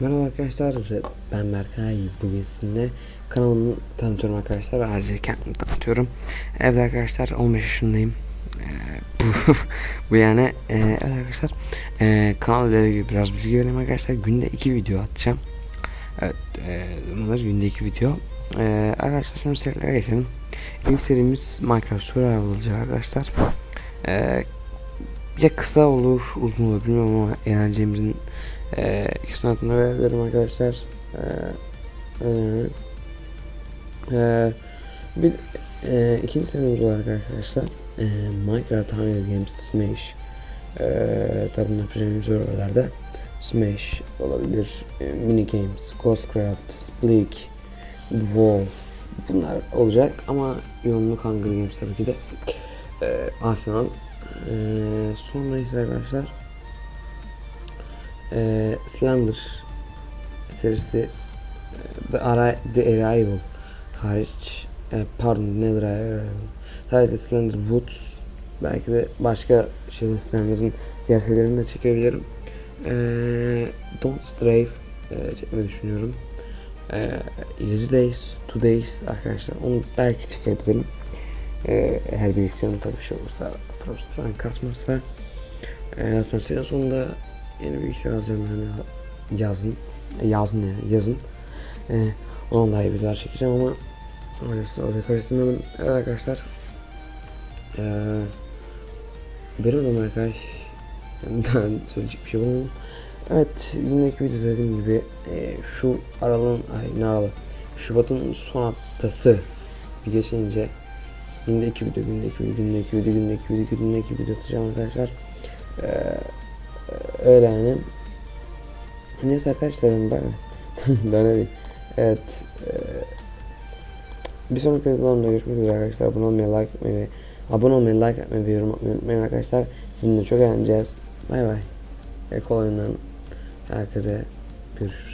Merhaba arkadaşlar, ben Berkay. Bugün sizinle kanalımı tanıtıyorum arkadaşlar. Ayrıca kendimi tanıtıyorum. Evet arkadaşlar, 15 yaşındayım. Ee, bu, yani, e, evet arkadaşlar. E, kanalda dediğim gibi biraz bilgi vereyim arkadaşlar. Günde 2 video atacağım. Evet, bunlar günde 2 video. Arkadaşlar şimdi serilere geçelim. İlk serimiz Minecraft Survival olacak arkadaşlar. Ya kısa olur, uzun olur bilmiyorum ama eğlencemizin ee, ikisini adını verebilirim arkadaşlar. Ee, önemli. Ee, bir e, ikinci serimiz olarak arkadaşlar e, Minecraft Hunger Games Smash e, tabi yapacağımız oralarda Smash olabilir, e, Mini Games, Ghostcraft, The Wolf bunlar olacak ama yoğunluk Hunger Games tabii ki de e, Arsenal e, sonra ise arkadaşlar. E, Slender serisi e, The, Arri The Arrival hariç e, pardon nedir Arrival. Sadece Slender Woods belki de başka şeyler Slender'ın diğer serilerini de çekebilirim. E, Don't Strafe e, çekmeyi düşünüyorum. E, Easy Days, Two Days arkadaşlar onu belki çekebilirim e, eğer bilgisayarım tabii şey olursa Frost falan kasmazsa e, sonra sezon sonunda yeni bilgisayar alacağım yani yazın yazın yani yazın. Ee, ondan daha iyi videolar çekeceğim ama orası oraya karıştırmayalım. Evet arkadaşlar ee, benim adım arkadaş daha söyleyecek bir şey bulamadım. Evet günlük video dediğim gibi e, şu aralığın ay ne aralı Şubat'ın son haftası bir geçince günde iki video günde iki video günde iki video günde iki video günde iki video atacağım arkadaşlar ee, öyle yani. Neyse arkadaşlar ben ben diyeyim. Evet. E, bir sonraki videolarımda görüşmek üzere arkadaşlar. Abone olmayı, like etmeyi ve abone olmayı, like etmeyi ve yorum atmayı unutmayın arkadaşlar. Sizinle çok eğleneceğiz. Bay bay. Ekol oyundan herkese görüşürüz.